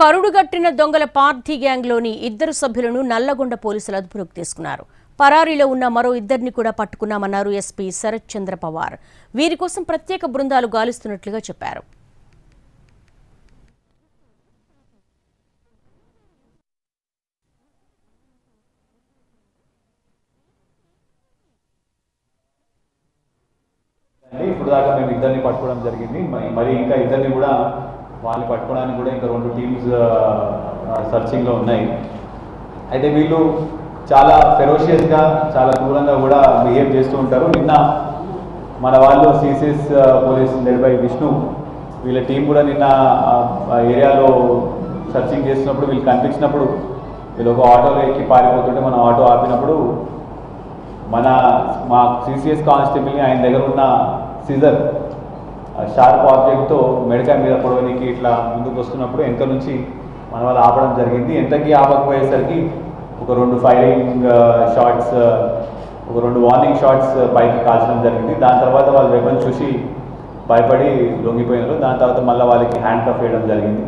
కరుడుగట్టిన దొంగల పార్థీ గ్యాంగ్లోని ఇద్దరు సభ్యులను నల్లగొండ పోలీసులు అదుపులోకి తీసుకున్నారు. పరారీలో ఉన్న మరో ఇద్దరిని కూడా పట్టుకున్నామన్నారు ఎస్పీ శరత్ చంద్ర పవార్. వీరి కోసం ప్రత్యేక బృందాలు గాలిస్తున్నట్లుగా చెప్పారు. ఇప్పుడు దాకా మేము ఇద్దరిని పట్టుకోవడం జరిగింది. మరి ఇంకా ఇద్దరిని కూడా వాళ్ళని పట్టుకోవడానికి కూడా ఇంకా రెండు టీమ్స్ సర్చింగ్లో ఉన్నాయి. అయితే వీళ్ళు చాలా ఫెరోషియస్గా చాలా దూరంగా కూడా బిహేవ్ చేస్తూ ఉంటారు. నిన్న మన వాళ్ళు CCS police led by Vishnu వీళ్ళ టీం కూడా నిన్న ఏరియాలో సర్చింగ్ చేసినప్పుడు వీళ్ళు కనిపించినప్పుడు వీళ్ళు ఒక ఆటోలో ఎక్కి పారిపోతుంటే మనం ఆటో ఆపినప్పుడు మన మా సిసిఎస్ కానిస్టేబుల్ని ఆయన దగ్గర ఉన్న సీజర్ షార్ప్ ఆబ్జెక్ట్తో మెడకాయ మీద పొడవనికి ఇట్లా ముందుకు వస్తున్నప్పుడు వెనక నుంచి మన వాళ్ళు ఆపడం జరిగింది. ఎంతకీ ఆపకపోయేసరికి ఒక రెండు ఫైరింగ్ షాట్స్ ఒక రెండు వార్నింగ్ షాట్స్ పైకి కాల్చడం జరిగింది. దాని తర్వాత వాళ్ళు వెపన్ చూసి భయపడి లొంగిపోయినారు. దాని తర్వాత మళ్ళీ వాళ్ళకి హ్యాండ్ కఫ్ వేయడం జరిగింది.